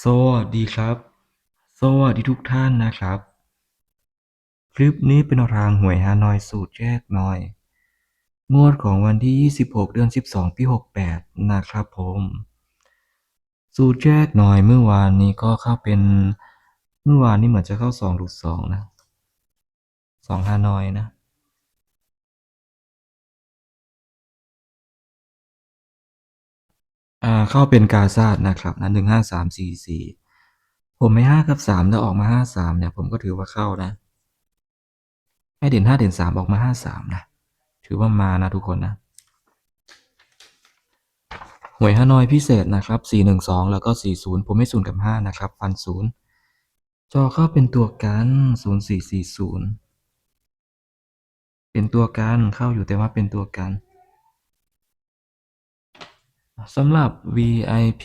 สวัสดีครับ สวัสดีทุกท่านนะครับ คลิปนี้เป็นรางหวยฮานอยสูตรแยกหน่อย งวดของวันที่ 26 เดือน 12 ปี 68 นะครับผม สูตรแยกหน่อยเมื่อวานนี้ก็เข้าเป็น เมื่อวานนี้เหมือนจะเข้า2หลุด2นะ2ฮานอยนะ อ่าเข้าเป็นกาซาดนะครับนะ1 5 3 4 4ผมไม่5กับ3แล้วออกมา5 3เนี่ย ผมก็ถือว่าเข้านะให้เด่น5เด่น3ออกมา5 3นะ ถือว่ามานะทุกคนนะหวยฮานอยพิเศษนะครับ412แล้วก็40ผมไม่0กับ5นะครับฟัน0จอเข้าเป็นตัวกัน0440เป็นตัวกันเข้าอยู่แต่ว่าเป็นตัวกัน สำหรับ VIP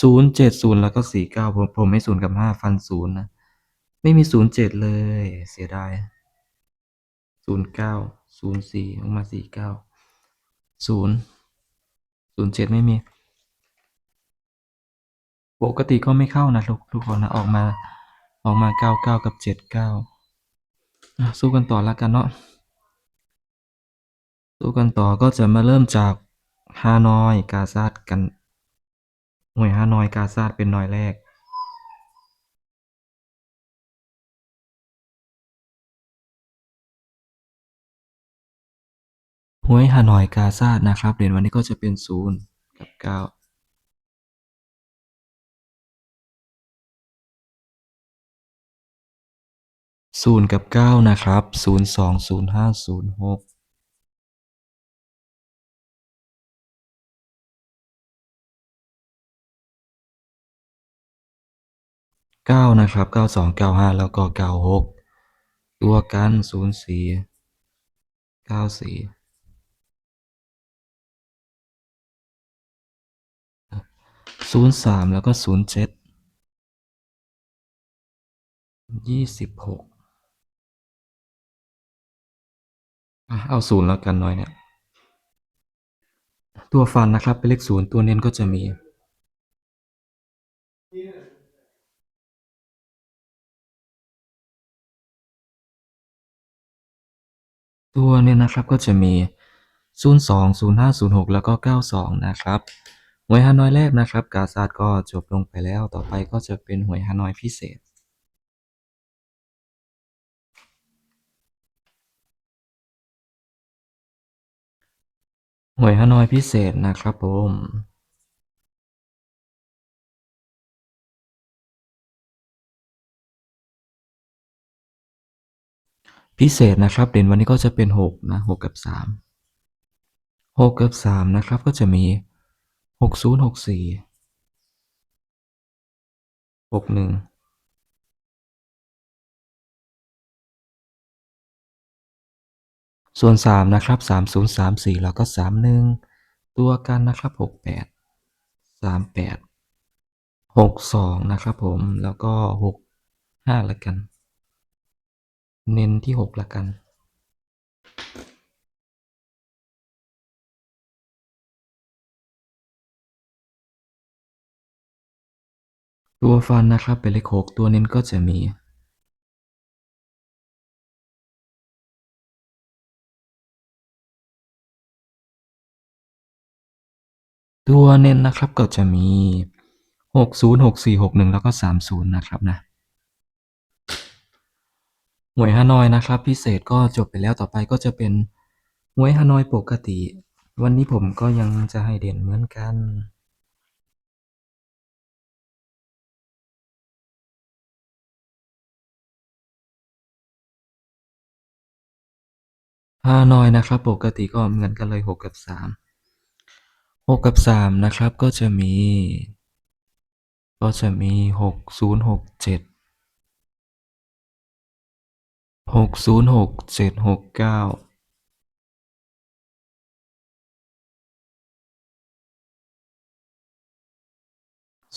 070แล้วก็49ผมผมไม่0กับ5ฟัน0นะ ไม่มี07เลย เสียดาย09 04ออกมา49 0 07ไม่มี ปกติก็ไม่เข้านะทุกทุกคนนะออกมาออกมา99กับ79อะสู้กันต่อแล้วกันเนาะสู้กันต่อก็จะมาเริ่มจาก ฮานอย กาซาดกัน หน่วยฮานอย กาซาดเป็นหน่วยแรก หวยฮานอย กาซาดนะครับ เหรียญวันนี้ก็จะเป็นศูนย์กับเก้าศูนย์กับเก้านะครับ ศูนย์สองศูนย์ห้าศูนย์หก เก้านะครับเก้าสองเก้าห้าแล้วก็เก้าหกตัวกันศูนย์สี่เก้าสี่ศูนย์สามแล้วก็ศูนย์เจ็ดยี่สิบหกเอาศูนย์แล้วกันน้อยเนี่ย ตัวฟันนะครับเป็นเลขศูนย์ตัวเน้นก็จะมี ตัวเนี่ยนะครับก็จะมี 02 05 06 แล้วก็ 92 นะครับ หวยฮานอยแรกนะครับ กาซาดก็จบลงไปแล้ว ต่อไปก็จะเป็นหวยฮานอยพิเศษ หวยฮานอยพิเศษนะครับผม พิเศษนะครับ เด่นวันนี้ก็จะเป็น6นะ6กับ 3 6 กับ 3 นะครับก็จะมี 60 64 61ส่วน 3 นะครับ 30 34 แล้วก็ 31 ตัวกันนะครับ 68 38 62 นะครับผม แล้วก็ 65ละกัน เน้นที่6ละกันตัวฟันนะครับเป็นเลข6ตัวเน้นก็จะมี ตัวเน้นนะครับก็จะมี 60 64 61 แล้วก็ 30 นะครับนะ หวยฮานอยนะครับ พิเศษก็จบไปแล้วต่อไปก็จะเป็นหวยฮานอยปกติ วันนี้ผมก็ยังจะให้เด่นเหมือนกันฮานอยนะครับ ปกติก็เหมือนกันเลย6กับ3 6กับ3นะครับก็จะมี ก็จะมี หกศูนย์หกเจ็ดหกเก้า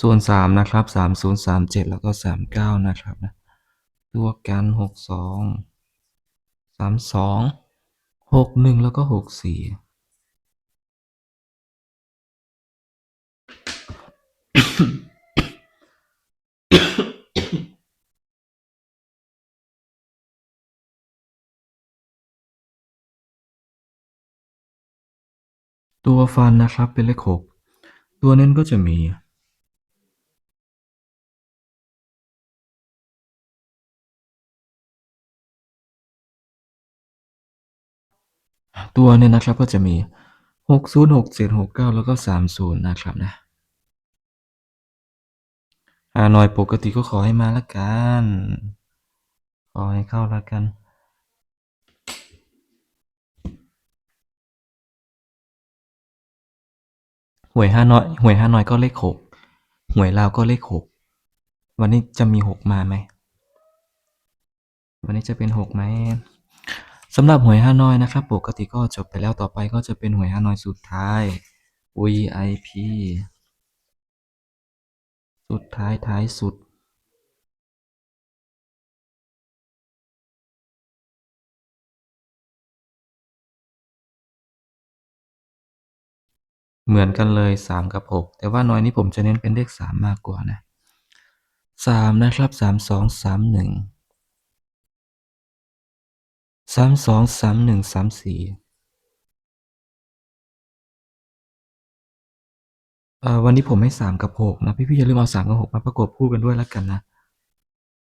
ส่วนสามนะครับสามศูนย์สามเจ็ดแล้วก็สามเก้านะครับนะตัวกันหกสองสามสองหกหนึ่งแล้วก็หกสี่ ตัวฟันนะครับเป็นเลขหก ตัวเน้นก็จะมีตัวเนี่ยนะครับก็จะมีหกศูนย์หกเจ็ดหกเก้าแล้วก็สามศูนย์นะครับนะฮานอยปกติก็ขอให้มาละกัน ขอให้เข้าละกัน ห วยห้าน้อยหวยห้าน้อยก็เลขหกหวยลาวก็เลขหกวันนี้จะมีหกมาไหม วันนี้จะเป็นหกไหมสำหรับหวยห้าน้อยนะครับ ปกติก็จบไปแล้วต่อไปก็จะเป็นหวยห้าน้อยสุดท้าย VIP สุดท้ายท้ายสุด เหมือนกันเลยสามกับหกแต่ว่าน้อยนี้ผมจะเน้นเป็นเลขสามมากกว่านะสามนะครับสามสองสามหนึ่งสามสองสามหนึ่งสามสี่วันนี้ผมให้สามกับหกนะ พี่ๆอย่าลืมเอาสามกับหกมาประกบคู่กันด้วยแล้วกันนะ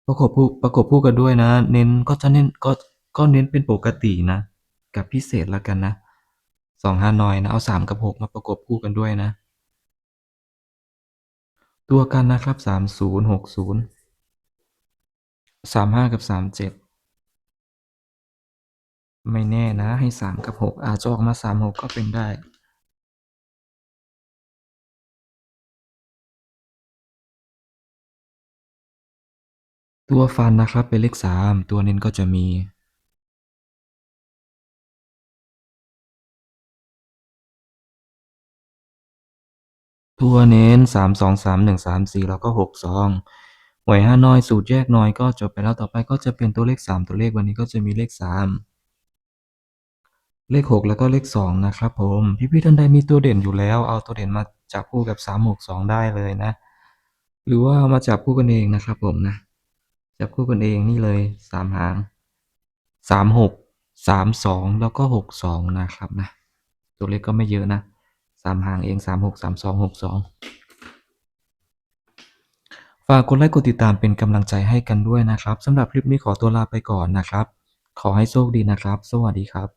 ประกบคู่ประกบคู่กันด้วยนะ เน้นก็จะเน้นก็ก็เน้นเป็นปกตินะ กับพิเศษแล้วกันนะ สองฮานอยนะเอาสามกับหกมาประกบคู่กันด้วยนะ ตัวกันนะครับสามศูนย์หกศูนย์สามห้ากับสามเจ็ดไม่แน่นะให้สามกับหกอาจจะออกมาสามหกก็เป็นได้ตัวฟันนะครับเป็นเลขสามตัวเน้นก็จะมี ตัวเน้นสามสองสามหนึ่งสามสี่แล้วก็หกสองหวยห้าน้อยสูตรแยกน้อยก็จบไปแล้วต่อไปก็จะเป็นตัวเลขสามตัวเลขวันนี้ก็จะมีเลขสามเลขหกแล้วก็เลขสองนะครับผมพี่ๆท่านใดมีตัวเด่นอยู่แล้ว เอาตัวเด่นมาจับคู่กับสามหกสองได้เลยนะ หรือว่าเอามาจับคู่กันเองนะครับผมนะ จับคู่กันเองนี่เลยสามหางสามหกสามสองแล้วก็หกสองนะครับนะ ตัวเลขก็ไม่เยอะนะ สามหางเองสามหกสามสองหกสองฝากกดไลค์กดติดตามเป็นกำลังใจให้กันด้วยนะครับสำหรับคลิปนี้ขอตัวลาไปก่อนนะครับ ขอให้โชคดีนะครับ สวัสดีครับ